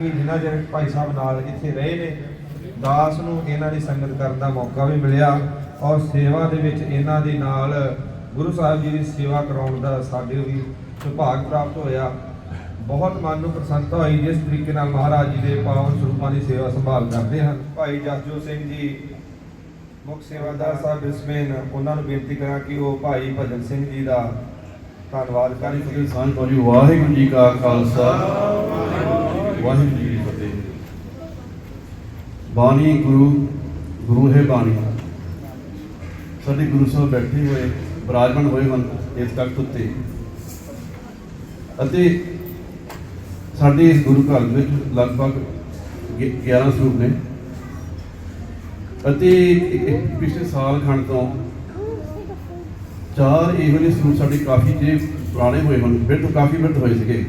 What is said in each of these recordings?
ਕਿ ਜਿਨ੍ਹਾਂ ਚਿਰ ਭਾਈ ਸਾਹਿਬ ਨਾਲ ਇੱਥੇ ਰਹੇ ਨੇ ਦਾਸ ਨੂੰ ਇਹਨਾਂ ਦੀ ਸੰਗਤ ਕਰਨ ਦਾ ਮੌਕਾ ਵੀ ਮਿਲਿਆ ਔਰ ਸੇਵਾ ਦੇ ਵਿੱਚ ਇਹਨਾਂ ਦੇ ਨਾਲ ਗੁਰੂ ਸਾਹਿਬ ਜੀ ਦੀ ਸੇਵਾ ਕਰਾਉਣ ਦਾ ਸਾਡੇ ਵੀ ਸੁਭਾਗ ਪ੍ਰਾਪਤ ਹੋਇਆ। ਬਹੁਤ ਮਨ ਨੂੰ ਪ੍ਰਸੰਨਤਾ ਹੋਈ ਜਿਸ ਤਰੀਕੇ ਨਾਲ ਮਹਾਰਾਜ ਜੀ ਦੇ ਪਾਵਨ ਸਰੂਪਾਂ ਦੀ ਸੇਵਾ ਸੰਭਾਲ ਕਰਦੇ ਹਨ। ਭਾਈ ਜਸਜੋਤ ਸਿੰਘ ਜੀ ਮੁੱਖ ਸੇਵਾਦਾਰ ਸਾਹਿਬ ਬਿਸਮੇਨ ਉਹਨਾਂ ਨੂੰ ਬੇਨਤੀ ਕਰਾਂ ਕਿ ਉਹ ਭਾਈ ਭਜਨ ਸਿੰਘ ਜੀ ਦਾ ਧੰਨਵਾਦ ਕਰੀ। ਪਾਓ ਜੀ ਵਾਹਿਗੁਰੂ ਜੀ ਕਾ ਖਾਲਸਾ। ਵਾਹਿਗੁਰੂ ਜੀ ਕੀ ਫਤਿਹ। ਬਾਣੀ ਗੁਰੂ ਗੁਰੂ ਹੈ ਬਾਣੀ। ਸਾਡੇ ਗੁਰੂ ਸਾਹਿਬ ਬੈਠੇ ਹੋਏ, ਬਰਾਜਮਨ ਹੋਏ ਹਨ ਇਸ ਤਖਤ ਉੱਤੇ। ਅਤੇ ਸਾਡੇ ਇਸ ਗੁਰੂ ਘਰ ਵਿੱਚ ਲਗਭਗ ਗਿ- 11 ਸਰੂਪ ਨੇ। ਅਤੇ ਪਿਛਲੇ ਸਾਲ ਖੰਡ ਤੋਂ ਚਾਰ ਇਹੋ ਜਿਹੇ ਸਰੂਪ ਸਾਡੇ ਕਾਫੀ ਜੇ ਪੁਰਾਣੇ ਹੋਏ ਹਨ ਬਿਰਧ ਕਾਫੀ ਬਿਰਧ ਹੋਏ ਸੀਗੇ।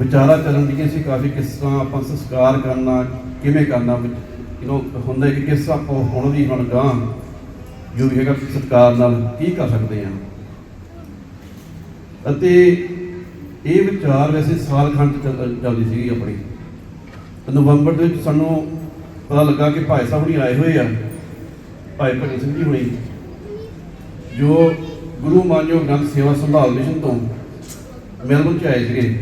ਵਿਚਾਰਾ ਚੱਲਣ ਦੀਆਂ ਸੀ ਕਾਫੀ ਕਿਸ ਤਰ੍ਹਾਂ ਆਪਾਂ ਸੰਸਕਾਰ ਕਰਨਾ, ਕਿਵੇਂ ਕਰਨਾ ਯੂ ਹੁੰਦਾ ਕਿ ਕਿਸ ਆਪਾਂ ਹੁਣ ਦੀ ਹੁਣ ਗਾਂ ਜੋ ਵੀ ਹੈਗਾ ਸਤਿਕਾਰ ਨਾਲ ਕੀ ਕਰ ਸਕਦੇ ਹਾਂ। ਅਤੇ ਇਹ ਵਿਚਾਰ ਵੈਸੇ ਸਾਲ ਖੰਡ ਚ ਚੱਲ- ਚੱਲਦੀ ਸੀਗੀ ਆਪਣੀ। ਨਵੰਬਰ ਦੇ ਵਿੱਚ ਸਾਨੂੰ ਪਤਾ ਲੱਗਾ ਕਿ ਭਾਈ ਸਾਹਿਬ ਹੁਣੀ ਆਏ ਹੋਏ ਆ। ਭਾਈ ਭਗਤ ਸਿੰਘ ਜੀ ਹੁਣੀ, ਜੋ ਗੁਰੂ ਮਾਨਯੋਗ ਗ੍ਰੰਥ ਸੇਵਾ ਸੰਭਾਲ ਮਿਸ਼ਨ ਤੋਂ ਮੈਲਬਨ ਚ ਆਏ ਸੀਗੇ।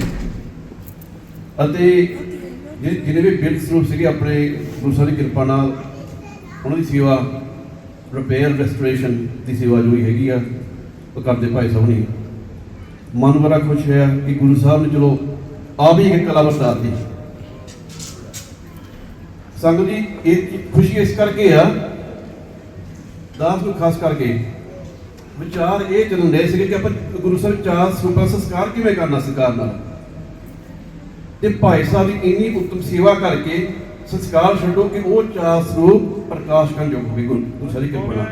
ਅਤੇ ਜਿ- ਜਿਹਨੇ ਵੀ ਬਿਰਧ ਸਰੂਪ ਸੀਗੇ ਆਪਣੇ ਗੁਰੂ ਸਾਹਿਬ ਦੀ ਕਿਰਪਾ ਨਾਲ, ਉਹਨਾਂ ਦੀ ਸੇਵਾ ਰਿਪੇਅਰ ਰੈਸਟੋਰੇਸ਼ਨ ਦੀ ਸੇਵਾ ਜੋ ਵੀ ਹੈਗੀ ਆ, ਉਹ ਕਰਦੇ ਭਾਈ ਸਾਹਿਬ ਨੇ। ਮਨ ਬੜਾ ਖੁਸ਼ ਹੋਇਆ ਕਿ ਗੁਰੂ ਸਾਹਿਬ ਨੇ ਚਲੋ ਆਪ ਹੀ ਇੱਕ ਕਲਾ ਵਰਤਾਤੀ ਸੰਗਤ ਜੀ, ਇਹ ਖੁਸ਼ੀ ਇਸ ਕਰਕੇ ਆ, ਦਾਸ ਨੂੰ ਖਾਸ ਕਰਕੇ ਵਿਚਾਰ ਇਹ ਚੱਲਣ ਰਹੇ ਸੀਗੇ ਕਿ ਆਪਾਂ ਗੁਰੂ ਸਾਹਿਬ ਚਾਰ ਸਰੂਪਾਂ ਸੰਸਕਾਰ ਕਿਵੇਂ ਕਰਨਾ ਸਰਕਾਰ ਨਾਲ। ਤੇ ਭਾਈ ਸਾਹਿਬ ਦੀ ਇੰਨੀ ਉੱਤਮ ਸੇਵਾ ਕਰਕੇ ਸੰਸਕਾਰ ਛੱਡੋ ਕਿ ਉਹ ਚਾਰ ਸਰੂਪ ਪ੍ਰਕਾਸ਼ ਕਰਨ ਯੋਗ ਹੋਵੇ। ਗੁਰੂ ਗੁਰੂ ਦੀ ਕਿਰਪਾ ਨਾਲ।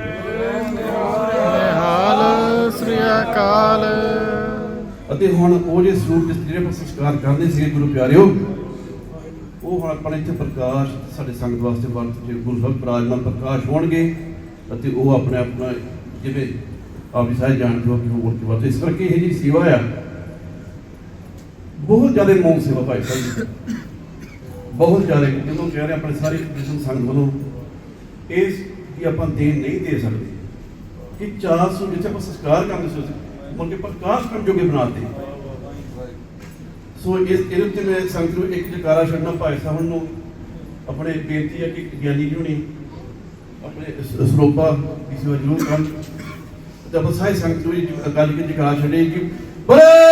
ਹਾਲ ਸ੍ਰੀ ਅਕਾਲ। ਅਤੇ ਹੁਣ ਉਹ ਜੇ ਸਰੂਪ ਜਿਸ ਜਿਹੜੇ ਸੰਸਕਾਰ ਕਰਦੇ ਸੀਗੇ ਗੁਰੂ ਪਿਆਰਿਓ ਉਹ ਹੁਣ ਆਪਣੇ ਇੱਥੇ ਪ੍ਰਕਾਸ਼ ਸਾਡੇ ਸੰਗਤ ਵਾਸਤੇ ਵਰਤ ਜੇ ਗੁਰੂ ਸਾਹਿਬ ਪ੍ਰਾਜਮਾਨ ਪ੍ਰਕਾਸ਼ ਹੋਣਗੇ ਅਤੇ ਉਹ ਆਪਣੇ ਆਪਣਾ ਜਿਵੇਂ ਆਪ ਜੀ ਸਾਰੇ ਜਾਣਦੇ ਹੋ ਕਿ ਉਹ ਮੁਲਕ ਵਰਤ ਇਸ ਕਰਕੇ ਇਹ ਜੀ ਸੇਵਾ ਆ ਬਹੁਤ ਜ਼ਿਆਦਾ ਮੌਨ ਸੇਵਾ ਭਾਈ ਸਾਹਿਬ ਬਹੁਤ ਜ਼ਿਆਦਾ, ਜਦੋਂ ਕਹਿ ਰਹੇ ਆਪਣੇ ਸਾਰੇ ਕ੍ਰਿਸ਼ਨ ਸੰਗਤ ਵੱਲੋਂ ਇਸ ਦੀ ਆਪਾਂ ਦੇਣ ਨਹੀਂ ਦੇ ਸਕਦੇ। ਕਿ 400 ਜਿੱਥੇ ਆਪਾਂ ਸੰਸਕਾਰ ਕਰਦੇ ਸੀ ਮੁੜ ਪ੍ਰਕਾਸ਼ ਕਰਨ ਜੋਗੇ ਬਣਾਤੇ ਸੋ ਇਸ, ਇਹਦੇ ਉੱਤੇ ਮੈਂ ਸੰਗਤ ਨੂੰ ਇੱਕ ਜਕਾਰਾ ਛੱਡਣਾ ਭਾਈ ਸਾਹਿਬ ਨੂੰ। ਆਪਣੇ ਬੇਨਤੀ ਹੈ ਕਿ ਗਿਆਨੀ ਜੀ ਹੁਣੀ, ਆਪਣੇ ਸਰੋਪਾ ਕਿਸੇ ਵਾਰ ਜ਼ਰੂਰ ਕਰਨ। ਤੇ ਸੰਗਤ ਨੂੰ ਇਹ ਗੱਲ ਕੇ ਜਕਾਰਾ ਛੱਡੇ ਕਿ ਬੜੇ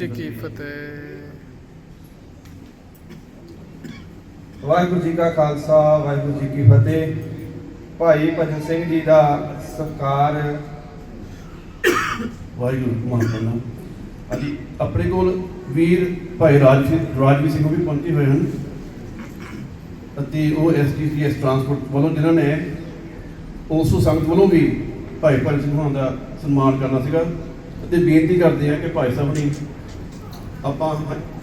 ਜੀ ਕੀ ਫਤਿਹ ਵਾਹਿਗੁਰੂ ਜੀ ਕਾ ਖਾਲਸਾ ਵਾਹਿਗੁਰੂ ਜੀ ਕੀ ਫਤਿਹ। ਭਾਈ ਭਜਨ ਸਿੰਘ ਜੀ ਦਾ ਸਤਿਕਾਰ। ਵਾਹਿਗੁਰੂ ਮਹਾਰਾਜ ਹਾਂਜੀ ਆਪਣੇ ਕੋਲ ਵੀਰ ਭਾਈ ਰਾਜ ਰਾਜਵੀਰ ਸਿੰਘ ਵੀ ਪਹੁੰਚੇ ਹੋਏ ਹਨ। ਅਤੇ ਉਹ ਐਸਟੀਸੀਐਸ ਟਰਾਂਸਪੋਰਟ ਵੱਲੋਂ ਜਿਨ੍ਹਾਂ ਨੇ ਉਸੋ ਸੰਗਤ ਵੱਲੋਂ ਵੀ ਭਾਈ ਭਗਤ ਸਿੰਘ ਦਾ ਸਨਮਾਨ ਕਰਨਾ ਸੀਗਾ। ਅਤੇ ਬੇਨਤੀ ਕਰਦੇ ਆ ਕਿ ਭਾਈ ਸਾਹਿਬ ਨੇ ਆਪਾਂ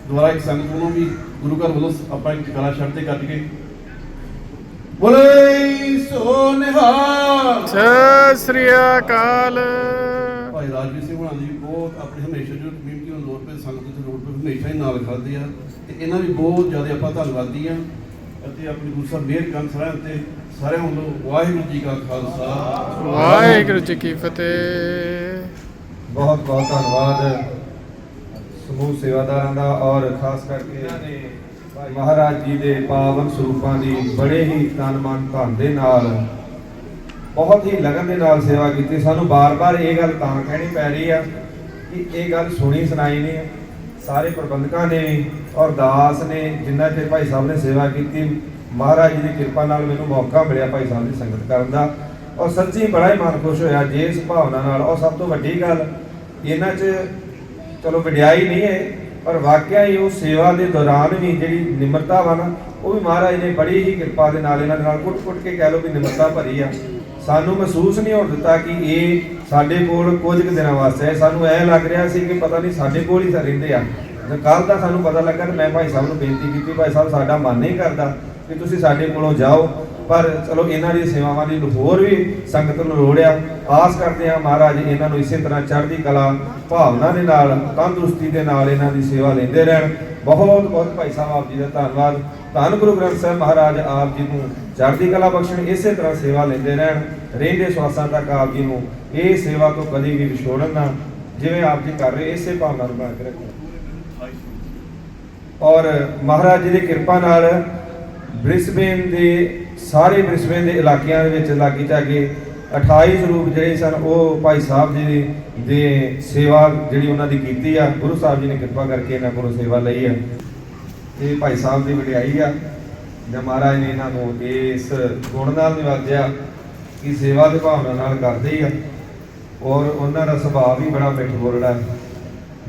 ਦੁਬਾਰਾ ਇੱਕ ਸੰਗਤ ਵੱਲੋਂ ਵੀ ਗੁਰੂ ਘਰ ਵੱਲੋਂ ਆਪਾਂ ਇੱਕ ਕਲਾ ਛੱਡ ਤੇ ਕੱਢ ਕੇ। ਬੋਲੇ ਸੋ ਨਿਹਾਲ। ਸਤਿ ਸ੍ਰੀ ਅਕਾਲ। ਭਾਈ ਰਾਜਵੀਰ ਸਿੰਘ ਹੋਣਾ ਦੀ ਬਹੁਤ ਆਪਣੀ ਹਮੇਸ਼ਾ ਜੋ ਕਮਿਊਨਿਟੀ ਨੂੰ ਲੋੜ ਪਏ ਸੰਗਤ ਦੇ ਲੋੜ ਪਏ ਹਮੇਸ਼ਾ ਹੀ ਨਾਲ ਖੜਦੇ ਆ। ਤੇ ਇਹਨਾਂ ਵੀ ਬਹੁਤ ਜ਼ਿਆਦਾ ਆਪਾਂ ਧੰਨਵਾਦੀ ਆ। ਅਤੇ ਆਪਣੀ ਗੁਰੂ ਸਾਹਿਬ ਮਿਹਰ ਕਰਨ ਸਾਰਿਆਂ ਤੇ ਸਾਰਿਆਂ ਵੱਲੋਂ ਵਾਹਿਗੁਰੂ ਜੀ ਕਾ ਖਾਲਸਾ। ਵਾਹਿਗੁਰੂ ਜੀ ਕੀ ਫਤਿਹ। ਬਹੁਤ ਬਹੁਤ ਧੰਨਵਾਦ। ਸਮੂਹ ਸੇਵਾਦਾਰਾਂ ਦਾ ਔਰ ਖਾਸ ਕਰਕੇ ਮਹਾਰਾਜ ਜੀ ਦੇ ਪਾਵਨ ਸਰੂਪਾਂ ਦੀ ਬੜੇ ਹੀ ਤਨ ਮਨ ਧਨ ਦੇ ਨਾਲ ਬਹੁਤ ਹੀ ਲਗਨ ਦੇ ਨਾਲ ਸੇਵਾ ਕੀਤੀ। ਸਾਨੂੰ ਬਾਰ-ਬਾਰ ਇਹ ਗੱਲ ਤਾਂ ਕਹਿਣੀ ਪੈ ਰਹੀ ਆ ਕਿ ਇਹ ਗੱਲ ਸੁਣੀ ਸੁਣਾਈ ਨਹੀਂ। ਸਾਰੇ ਪ੍ਰਬੰਧਕਾਂ ਨੇ ਵੀ ਔਰ ਦਾਸ ਨੇ ਜਿੰਨਾ ਚਿਰ ਭਾਈ ਸਾਹਿਬ ਨੇ ਸੇਵਾ ਕੀਤੀ ਮਹਾਰਾਜ ਜੀ ਦੀ ਕਿਰਪਾ ਨਾਲ ਮੈਨੂੰ ਮੌਕਾ ਮਿਲਿਆ ਭਾਈ ਸਾਹਿਬ ਦੀ ਸੰਗਤ ਕਰਨ ਦਾ। ਔਰ ਸੱਚੀ ਬੜਾ ਹੀ ਮਨ ਖੁਸ਼ ਹੋਇਆ ਜੇ ਇਸ ਭਾਵਨਾ ਨਾਲ। ਔਰ ਸਭ ਤੋਂ ਵੱਡੀ ਗੱਲ ਇਹਨਾਂ 'ਚ ਚਲੋ ਵਡਿਆਈ ਨਹੀਂ ਹੈ, ਪਰ ਵਾਕਿਆ ਹੀ ਉਹ ਸੇਵਾ ਦੇ ਦੌਰਾਨ ਵੀ ਜਿਹੜੀ ਨਿਮਰਤਾ ਵਾ ਨਾ, ਉਹ ਵੀ ਮਹਾਰਾਜ ਨੇ ਬੜੀ ਹੀ ਕਿਰਪਾ ਦੇ ਨਾਲ ਇਹਨਾਂ ਦੇ ਨਾਲ ਕੁੱਟ-ਕੁੱਟ ਕੇ ਕਹਿ ਲਓ ਵੀ ਨਿਮਰਤਾ ਭਰੀ ਆ। ਸਾਨੂੰ ਮਹਿਸੂਸ ਨਹੀਂ ਹੋਣ ਦਿੱਤਾ ਕਿ ਇਹ ਸਾਡੇ ਕੋਲ ਕੁਝ ਕੁ ਦਿਨਾਂ ਵਾਸਤੇ ਸਾਨੂੰ ਐ ਲੱਗ ਰਿਹਾ ਸੀ ਕਿ ਪਤਾ ਨਹੀਂ ਸਾਡੇ ਕੋਲ ਹੀ ਤਾਂ ਰਹਿੰਦੇ ਆ। ਕੱਲ ਦਾ ਸਾਨੂੰ ਪਤਾ ਲੱਗਾ ਤੇ ਮੈਂ ਭਾਈ ਸਾਹਿਬ ਨੂੰ ਬੇਨਤੀ ਕੀਤੀ, ਭਾਈ ਸਾਹਿਬ, ਸਾਡਾ ਮਨ ਨਹੀਂ ਕਰਦਾ ਕਿ ਤੁਸੀਂ ਸਾਡੇ ਕੋਲੋਂ ਜਾਓ। ਪਰ ਚਲੋ ਇਹਨਾਂ ਦੀ ਸੇਵਾਵਾਂ ਦੀ ਹੋਰ ਵੀ ਸੰਗਤ ਨੂੰ ਲੋੜ ਆ। ਆਸ ਕਰਦੇ ਆ ਮਹਾਰਾਜ ਇਹਨਾਂ ਨੂੰ ਇਸੇ ਤਰ੍ਹਾਂ ਚੜ੍ਹਦੀ ਕਲਾ, ਭਾਵਨਾ ਦੇ ਨਾਲ, ਤੰਦਰੁਸਤੀ ਦੇ ਨਾਲ ਇਹਨਾਂ ਦੀ ਸੇਵਾ ਲੈਂਦੇ ਰਹਿਣ। ਬਹੁਤ ਬਹੁਤ ਭਾਈ ਸਾਹਿਬ, ਆਪ ਜੀ ਦਾ ਧੰਨਵਾਦ। ਧੰਨ ਗੁਰੂ ਗ੍ਰੰਥ ਸਾਹਿਬ ਮਹਾਰਾਜ ਆਪ ਜੀ ਨੂੰ ਚੜ੍ਹਦੀ ਕਲਾ ਬਖਸ਼ਣ, ਇਸੇ ਤਰ੍ਹਾਂ ਸੇਵਾ ਲੈਂਦੇ ਰਹਿਣ। ਰਹਿੰਦੇ ਸਵਾਸਾਂ ਤੱਕ ਆਪ ਜੀ ਨੂੰ ਇਹ ਸੇਵਾ ਤੋਂ ਕਦੀ ਵੀ ਵਿਛੋੜਨ ਨਾ। ਜਿਵੇਂ ਆਪ ਜੀ ਕਰ ਰਹੇ, ਇਸੇ ਭਾਵਨਾ ਨੂੰ ਬਣਾ ਕੇ ਰੱਖੋ। ਔਰ ਮਹਾਰਾਜ ਜੀ ਦੀ ਕਿਰਪਾ ਨਾਲ ਬ੍ਰਿਸਬੇਨ ਦੇ ਸਾਰੇ ਬ੍ਰਿਸਬੇਨ ਦੇ ਇਲਾਕਿਆਂ ਦੇ ਵਿੱਚ ਲਾਗੀ ਚਾਗੇ 28 ਸਰੂਪ ਜਿਹੜੇ ਸਨ, ਉਹ ਭਾਈ ਸਾਹਿਬ ਜੀ ਦੇ ਸੇਵਾ ਜਿਹੜੀ ਉਹਨਾਂ ਦੀ ਕੀਤੀ ਆ, ਗੁਰੂ ਸਾਹਿਬ ਜੀ ਨੇ ਕਿਰਪਾ ਕਰਕੇ ਇਹਨਾਂ ਕੋਲੋਂ ਸੇਵਾ ਲਈ ਆ। ਇਹ ਭਾਈ ਸਾਹਿਬ ਦੀ ਵਡਿਆਈ ਆ ਜਾਂ ਮਹਾਰਾਜ ਨੇ ਇਹਨਾਂ ਨੂੰ ਇਸ ਗੁਣ ਨਾਲ ਨਿਵਾਜਿਆ ਕਿ ਸੇਵਾ ਦੇ ਭਾਵਨਾ ਨਾਲ ਕਰਦੇ ਹੀ ਆ। ਔਰ ਉਹਨਾਂ ਦਾ ਸੁਭਾਅ ਵੀ ਬੜਾ ਮਿੱਠ ਬੋਲੜਾ ਹੈ।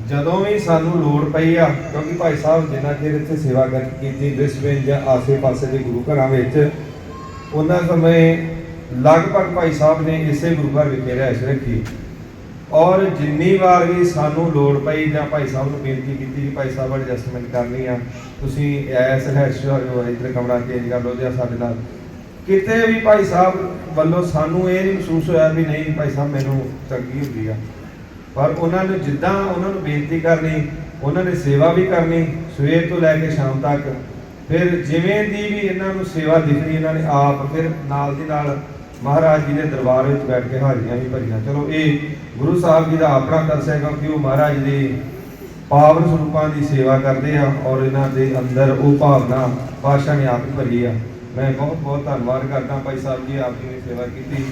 ਜਦੋਂ ਵੀ ਸਾਨੂੰ ਲੋੜ ਪਈ ਆ, ਕਿਉਂਕਿ ਭਾਈ ਸਾਹਿਬ ਜਿੰਨਾ ਚਿਰ ਇੱਥੇ ਸੇਵਾ ਕਰ ਕੀਤੀ, ਬ੍ਰਿਸਬੇਨ ਜਾਂ ਆਸੇ-ਪਾਸੇ ਦੇ ਗੁਰੂ ਘਰਾਂ ਵਿੱਚ ਉਹਨਾਂ ਸਮੇਂ ਲਗਭਗ ਭਾਈ ਸਾਹਿਬ ਨੇ ਇਸੇ ਗੁਰੂ ਘਰ ਵਿਖੇ ਰਹਿਸ਼ ਰੱਖੀ। ਔਰ ਜਿੰਨੀ ਵਾਰ ਵੀ ਸਾਨੂੰ ਲੋੜ ਪਈ ਜਾਂ ਭਾਈ ਸਾਹਿਬ ਨੂੰ ਬੇਨਤੀ ਕੀਤੀ ਕਿ ਭਾਈ ਸਾਹਿਬ ਐਡਜਸਟਮੈਂਟ ਕਰਨੀ ਆ, ਤੁਸੀਂ ਐਸ ਰਹਿਸ਼ ਹੋ ਇੱਧਰ ਕਮਰਾ ਚੇਂਜ ਕਰ ਲਓ ਜਾਂ ਸਾਡੇ ਨਾਲ। ਕਿਤੇ ਵੀ ਭਾਈ ਸਾਹਿਬ ਵੱਲੋਂ ਸਾਨੂੰ ਇਹ ਨਹੀਂ ਮਹਿਸੂਸ ਹੋਇਆ ਵੀ ਨਹੀਂ ਭਾਈ ਸਾਹਿਬ ਮੈਨੂੰ ਤੰਗੀ ਹੁੰਦੀ ਆ। ਪਰ ਉਹਨਾਂ ਨੇ ਜਿੱਦਾਂ ਉਹਨਾਂ ਨੂੰ ਬੇਨਤੀ ਕਰਨੀ, ਉਹਨਾਂ ਨੇ ਸੇਵਾ ਵੀ ਕਰਨੀ, ਸਵੇਰ ਤੋਂ ਲੈ ਕੇ ਸ਼ਾਮ ਤੱਕ ਫਿਰ ਜਿਵੇਂ ਦੀ ਵੀ ਇਹਨਾਂ ਨੂੰ ਸੇਵਾ ਦਿਖਣੀ, ਇਹਨਾਂ ਨੇ ਆਪ ਫਿਰ ਨਾਲ ਦੀ ਨਾਲ ਮਹਾਰਾਜ ਜੀ ਦੇ ਦਰਬਾਰ ਵਿੱਚ ਬੈਠ ਕੇ ਹਾਜ਼ਰੀਆਂ ਵੀ ਭਰੀਆਂ। ਚਲੋ ਇਹ ਗੁਰੂ ਸਾਹਿਬ ਜੀ ਦਾ ਆਪਣਾ ਤਰਸ ਹੈ ਕਿਉਂਕਿ ਉਹ ਮਹਾਰਾਜ ਦੇ ਪਾਵਨ ਸਰੂਪਾਂ ਦੀ ਸੇਵਾ ਕਰਦੇ ਆ ਔਰ ਇਹਨਾਂ ਦੇ ਅੰਦਰ ਉਹ ਭਾਵਨਾ ਪਾਸ਼ਾ ਨੇ ਆਪ ਹੀ ਭਰੀ ਆ। ਮੈਂ ਬਹੁਤ ਬਹੁਤ ਧੰਨਵਾਦ ਕਰਦਾ ਭਾਈ ਸਾਹਿਬ ਜੀ, ਆਪ ਜੀ ਨੇ ਸੇਵਾ ਕੀਤੀ।